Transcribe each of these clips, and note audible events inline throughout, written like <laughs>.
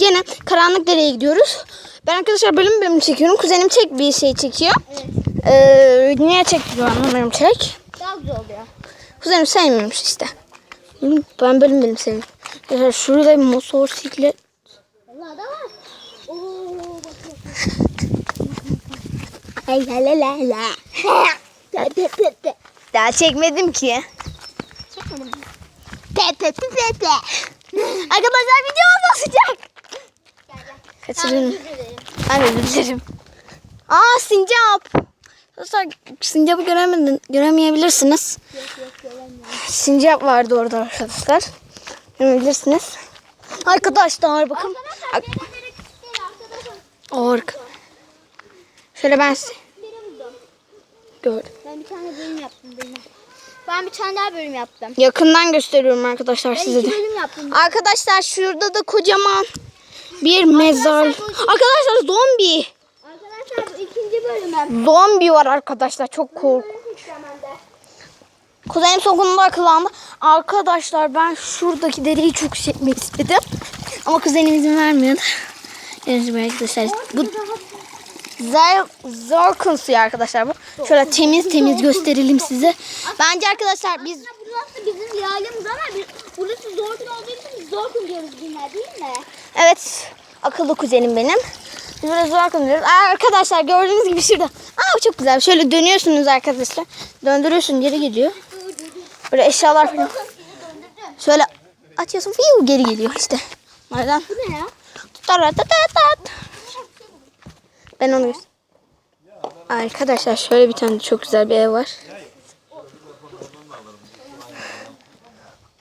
gene karanlık dereye gidiyoruz. Ben arkadaşlar bölüm bölüm çekiyorum. Kuzenim tek bir şey çekiyor. Ee, niye çekiyor anlamıyorum çek. Daha güzel oluyor. Kuzenim sevmiyormuş işte. Ben bölüm bölüm seviyorum. Arkadaşlar şurada bir motosiklet. Vallahi da var. Oo bakın. Ay la la la la. <laughs> Daha çekmedim ki. Çekmedim. Pe pe pe pe pe. Arkadaşlar video oldu sıcak. Kaçırın. Ben özür dilerim. Aa sincap. Arkadaşlar sincapı göremedin, göremeyebilirsiniz. Sincap vardı orada arkadaşlar. Görebilirsiniz. Arkadaşlar bakın. Ak- Arka. Şöyle ben size gördüm. Ben bir tane bölüm yaptım benim. Ben bir tane daha bölüm yaptım. Yakından gösteriyorum arkadaşlar Ben size de. bölüm yaptım. Arkadaşlar şurada da kocaman bir mezar. Arkadaşlar zombi. Arkadaşlar bu ikinci bölümüm. Zombi var arkadaşlar çok kork. Kuzenim sonunda akıllandı. Arkadaşlar ben şuradaki dereyi çok çekmek istedim. Ama kuzenim izin vermiyordu. Evet arkadaşlar bu Zer, Zorkun suyu arkadaşlar bu. Şöyle temiz temiz gösterelim size. Bence arkadaşlar biz Aslında burası bizim yaylımız ama biz, burası Zorkun olduğu için biz Zorkun diyoruz günler değil mi? Evet. Akıllı kuzenim benim. Biz böyle zor kullanıyoruz. Aa, Arkadaşlar gördüğünüz gibi şurada. Aa çok güzel. Şöyle dönüyorsunuz arkadaşlar. Döndürüyorsun geri gidiyor. Böyle eşyalar falan. Şöyle atıyorsun fiyu geri geliyor işte. Nereden? Bu ne ya? Taratatatat. Ben onu Arkadaşlar şöyle bir tane çok güzel bir ev var.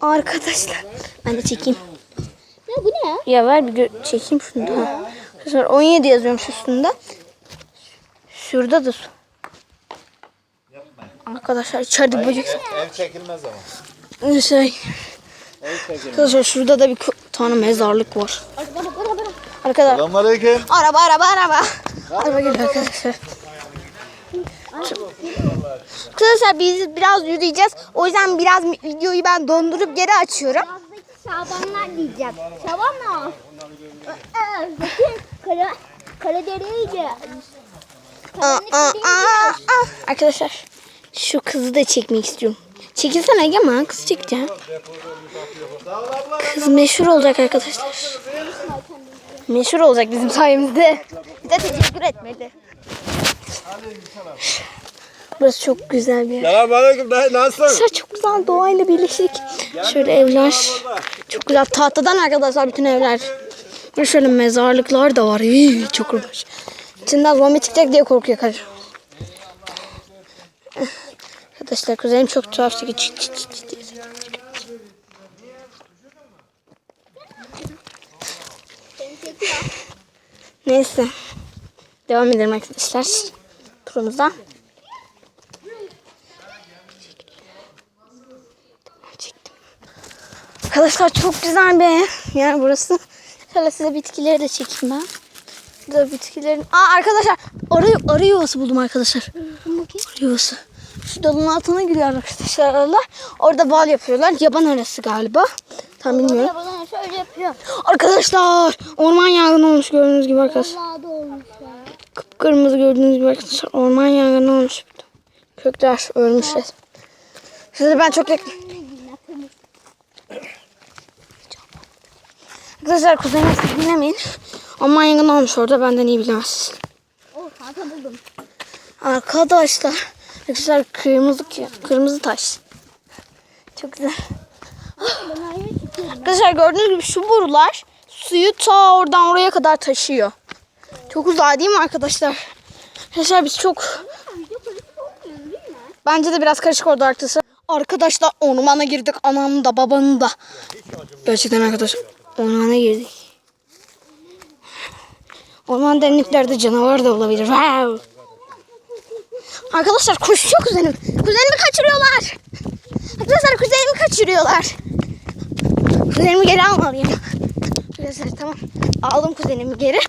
Arkadaşlar ben de çekeyim. Ya bu ne ya? Ya ver bir çekeyim şunu da. Arkadaşlar 17 yazıyormuş üstünde. Şurada da su. Arkadaşlar içeride böcek. Ev çekilmez ama. Şey. Ev çekilmez. Arkadaşlar şurada da bir tane mezarlık var. Arkadaşlar Selamünaleyküm. araba araba araba. Araba geliyor arkadaşlar. Arkadaşlar biz biraz yürüyeceğiz. O yüzden biraz videoyu ben dondurup geri açıyorum. Birazdaki Şabanlar diyeceğim. Ee, Bakın kara, aa, aa. Arkadaşlar şu kızı da çekmek istiyorum. Çekilsene Egemen kız çekeceğim. Kız meşhur olacak arkadaşlar. Meşhur olacak bizim sayemizde. Bize teşekkür etmedi. Burası çok güzel bir yer. Selamünaleyküm dayı nasılsın? Arkadaşlar çok güzel doğayla birleşik. Şöyle evler. Çok güzel tahtadan arkadaşlar bütün evler. Ve şöyle mezarlıklar da var. Hii, çok hoş. İçinden zombi çıkacak diye korkuyor karı. Arkadaşlar kuzenim çok tuhaf çekiyor. Çıt çıt çıt çıt diye. Neyse. Devam edelim arkadaşlar. Turumuza. Arkadaşlar çok güzel bir yer burası. Şöyle size bitkileri de çekeyim ben. Burada bitkilerin... Aa arkadaşlar arı, arı yuvası buldum arkadaşlar. Arı yuvası. Şu dalın altına giriyor arkadaşlar arılar. Orada bal yapıyorlar. Yaban arısı galiba. Tam bilmiyorum. Bana şöyle yapıyor. Arkadaşlar orman yangını olmuş gördüğünüz gibi arkadaşlar. Vallahi da olmuş ya. Kıpkırmızı gördüğünüz gibi arkadaşlar orman yangını olmuş. Kökler ölmüş. Size ben çok yakın. Arkadaşlar kuzenim siz dinlemeyin. Orman yangını olmuş orada benden iyi bilemez. Oh kanka buldum. Arkadaşlar. Arkadaşlar kırmızı kırmızı taş. Çok güzel. Arkadaşlar gördüğünüz gibi şu borular suyu ta oradan oraya kadar taşıyor. Çok uzağa değil mi arkadaşlar? Arkadaşlar biz çok bence de biraz karışık oldu arkadaşlar. Arkadaşlar ormana girdik anamın da babanın da. Gerçekten arkadaşlar ormana girdik. Orman derinliklerde canavar da olabilir. Wow. Arkadaşlar koşuyor kuzenim. Kuzenimi kaçırıyorlar. Arkadaşlar kuzenimi kaçırıyorlar. Kuzenimi geri almalıyım. Arkadaşlar tamam. Aldım kuzenimi geri.